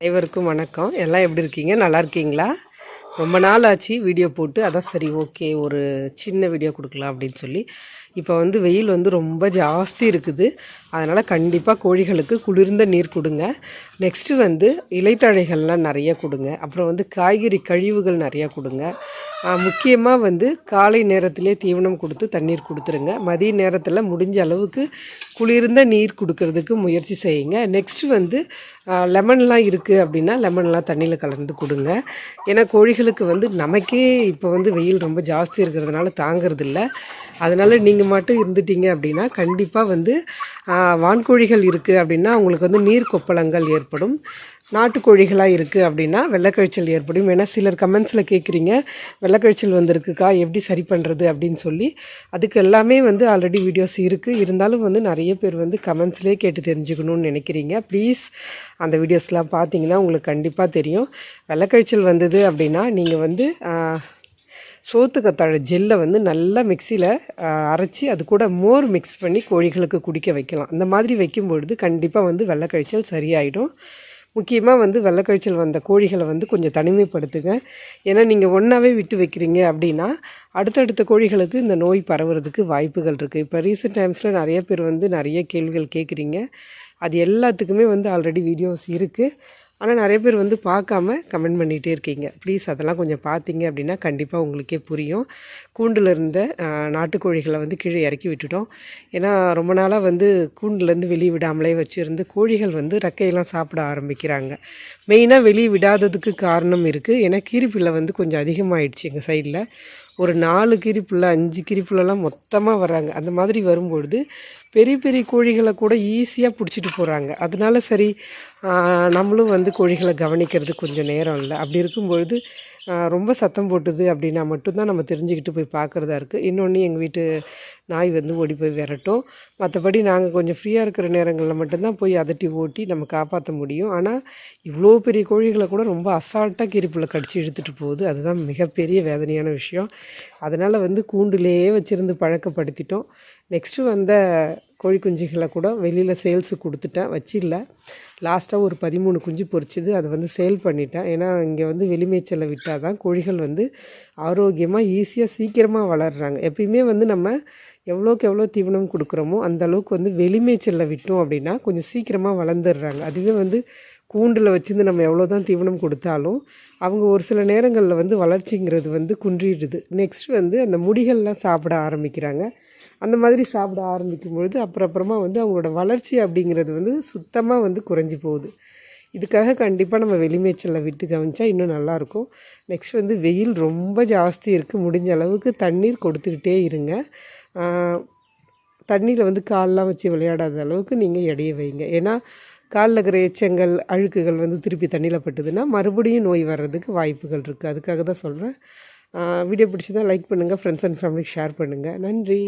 அனைவருக்கும் வணக்கம். எல்லாம் எப்படி இருக்கீங்க? நல்லா இருக்கீங்களா? ரொம்ப நாள் ஆச்சு வீடியோ போட்டு. அதான் சரி ஓகே ஒரு சின்ன வீடியோ கொடுக்கலாம் அப்படின்னு சொல்லி. இப்போ வந்து வெயில் வந்து ரொம்ப ஜாஸ்தி இருக்குது. அதனால் கண்டிப்பாக கோழிகளுக்கு குளிர்ந்த நீர் கொடுங்க. நெக்ஸ்ட்டு வந்து இலைத்தழைகள்லாம் நிறைய கொடுங்க. அப்புறம் வந்து காய்கறி கழிவுகள் நிறையா கொடுங்க. முக்கியமாக வந்து காலை நேரத்திலே தீவனம் கொடுத்து தண்ணீர் கொடுத்துருங்க. மதிய நேரத்தில் முடிஞ்ச அளவுக்கு குளிர்ந்த நீர் கொடுக்கறதுக்கு முயற்சி செய்யுங்க. நெக்ஸ்ட்டு வந்து லெமன்லாம் இருக்குது அப்படின்னா லெமன்லாம் தண்ணியில் கலந்து கொடுங்க. ஏன்னா கோழிகளுக்கு வந்து நமக்கே இப்போ வந்து வெயில் ரொம்ப ஜாஸ்தி இருக்கிறதுனால தாங்கிறதில்ல. அதனால் நீங்கள் மட்டும் இருந்துட்டீங்க அப்படின்னா கண்டிப்பாக வந்து வான்கோழிகள் இருக்குது அப்படின்னா அவங்களுக்கு வந்து நீர் கொப்பளங்கள் ஏற்படும். நாட்டுக்கோழிகளாக இருக்குது அப்படின்னா வெள்ளக்கழிச்சல் ஏற்படும். ஏன்னா சிலர் கமெண்ட்ஸில் கேட்குறீங்க வெள்ளக்கழிச்சல் வந்திருக்குக்கா? எப்படி சரி பண்ணுறது அப்படின்னு சொல்லி அதுக்கு எல்லாமே வந்து ஆல்ரெடி வீடியோஸ் இருக்குது இருந்தாலும் வந்து நிறைய பேர் வந்து கமெண்ட்ஸ்லேயே கேட்டு தெரிஞ்சுக்கணும்னு நினைக்கிறீங்க. ப்ளீஸ் அந்த வீடியோஸ்லாம் பார்த்தீங்கன்னா உங்களுக்கு கண்டிப்பாக தெரியும். வெள்ளக்கழிச்சல் வந்தது அப்படின்னா நீங்கள் வந்து சோத்து கத்தாழை ஜெல்லை வந்து நல்லா மிக்சியில் அரைச்சி அது கூட மோர் மிக்ஸ் பண்ணி கோழிகளுக்கு குடிக்க வைக்கலாம். அந்த மாதிரி வைக்கும்பொழுது கண்டிப்பாக வந்து வெள்ளக்கழிச்சல் சரியாயிடும். முக்கியமாக வந்து வெள்ளக்காய்ச்சல் வந்த கோழிகளை வந்து கொஞ்சம் தனிமைப்படுத்துங்க. ஏன்னா நீங்கள் ஒன்றாவே விட்டு வைக்கிறீங்க அப்படின்னா அடுத்தடுத்த கோழிகளுக்கு இந்த நோய் பரவுறதுக்கு வாய்ப்புகள் இருக்குது இப்போ ரீசெண்ட் டைம்ஸில் நிறைய பேர் வந்து நிறைய கேள்விகள் கேட்குறீங்க அது எல்லாத்துக்குமே வந்து ஆல்ரெடி வீடியோஸ் இருக்குது ஆனால் நிறைய பேர் வந்து பார்க்காம கமெண்ட் பண்ணிகிட்டே இருக்கீங்க. ப்ளீஸ் அதெல்லாம் கொஞ்சம் பார்த்தீங்க அப்படின்னா கண்டிப்பாக உங்களுக்கே புரியும். கூண்டில் இருந்த நாட்டுக்கோழிகளை வந்து கீழே இறக்கி விட்டுட்டோம். ஏன்னா ரொம்ப நாளாக வந்து கூண்டுலேருந்து வெளியே விடாமலே வச்சுருந்து கோழிகள் வந்து ரெக்கையெல்லாம் சாப்பிட ஆரம்பிக்கிறாங்க. மெயினாக வெளியே விடாததுக்கு காரணம் இருக்குது ஏன்னா கீரிப்பிள்ளை வந்து கொஞ்சம் அதிகமாகிடுச்சு எங்கள் சைடில் ஒரு நாலு கிரிப்புள்ள அஞ்சு கிரிப்புலலாம் மொத்தமாக வராங்க அந்த மாதிரி வரும்பொழுது பெரிய பெரிய கோழிகளை கூட ஈஸியாக பிடிச்சிட்டு போகிறாங்க அதனால சரி நம்மளும் வந்து வந்து கோழிகளை கவனிக்கிறது கொஞ்சம் நேரம் இல்லை. அப்படி இருக்கும்பொழுது ரொம்ப சத்தம் போட்டுது அப்படின்னா மட்டும்தான் நம்ம தெரிஞ்சுக்கிட்டு போய் பார்க்குறதா இருக்குது இன்னொன்று எங்கள் வீட்டு நாய் வந்து ஓடி போய் விரட்டும். மற்றபடி நாங்கள் கொஞ்சம் ஃப்ரீயாக இருக்கிற நேரங்களில் மட்டும்தான் போய் அதட்டி ஓட்டி நம்ம காப்பாற்ற முடியும். ஆனால் இவ்வளோ பெரிய கோழிகளை கூட ரொம்ப அசால்ட்டாக கிரிப்பில் கடிச்சு இழுத்துட்டு போகுது. அதுதான் மிகப்பெரிய வேதனையான விஷயம். அதனால் வந்து கூண்டுலேயே வச்சுருந்து பழக்கப்படுத்திட்டோம். நெக்ஸ்ட்டு வந்த கோழி குஞ்சுகளை கூட வெளியில் சேல்ஸு கொடுத்துட்டேன். வச்சில்ல. லாஸ்ட்டாக ஒரு பதிமூணு குஞ்சு பொறிச்சிது அதை வந்து சேல் பண்ணிட்டேன். ஏன்னா இங்கே வந்து வெளிமேய்ச்சலை விட்டால் தான் கோழிகள் வந்து ஆரோக்கியமாக ஈஸியாக சீக்கிரமாக வளர்கிறாங்க எப்பயுமே வந்து நம்ம எவ்வளோக்கு எவ்வளோ தீவனம் கொடுக்குறோமோ அந்தளவுக்கு வந்து வெளிமேய்ச்சலில் விட்டோம் அப்படின்னா கொஞ்சம் சீக்கிரமாக வளர்ந்துடுறாங்க. அதுவே வந்து கூண்டில் வச்சுருந்து நம்ம எவ்வளோ தான் தீவனம் கொடுத்தாலும் அவங்க ஒரு சில நேரங்களில் வந்து வளர்ச்சிங்கிறது வந்து குன்றிடுது. நெக்ஸ்ட் வந்து அந்த முடிகள்லாம் சாப்பிட ஆரம்பிக்கிறாங்க. அந்த மாதிரி சாப்பிட ஆரம்பிக்கும் பொழுது அப்புறம் அப்புறமா வந்து அவங்களோட வளர்ச்சி அப்படிங்கிறது வந்து சுத்தமாக வந்து குறைஞ்சி போகுது. இதுக்காக கண்டிப்பாக நம்ம வெளிமேய்ச்சலில் விட்டு கவனிச்சா இன்னும் நல்லாயிருக்கும் நெக்ஸ்ட் வந்து வெயில் ரொம்ப ஜாஸ்தி இருக்குது முடிஞ்ச அளவுக்கு தண்ணீர் கொடுத்துக்கிட்டே இருங்க. தண்ணியில் வந்து கால்லாம் வச்சு விளையாடாத அளவுக்கு நீங்கள் எடைய வைங்க. ஏன்னா காலில் இருக்கிற எச்சங்கள் அழுக்குகள் வந்து திருப்பி தண்ணியில் பட்டுதுன்னா மறுபடியும் நோய் வர்றதுக்கு வாய்ப்புகள் இருக்குது அதுக்காக தான் சொல்கிறேன் வீடியோ பிடிச்சி தான் லைக் பண்ணுங்கள் ஃப்ரெண்ட்ஸ் அண்ட் ஃபேமிலிக்கு ஷேர் பண்ணுங்கள் நன்றி.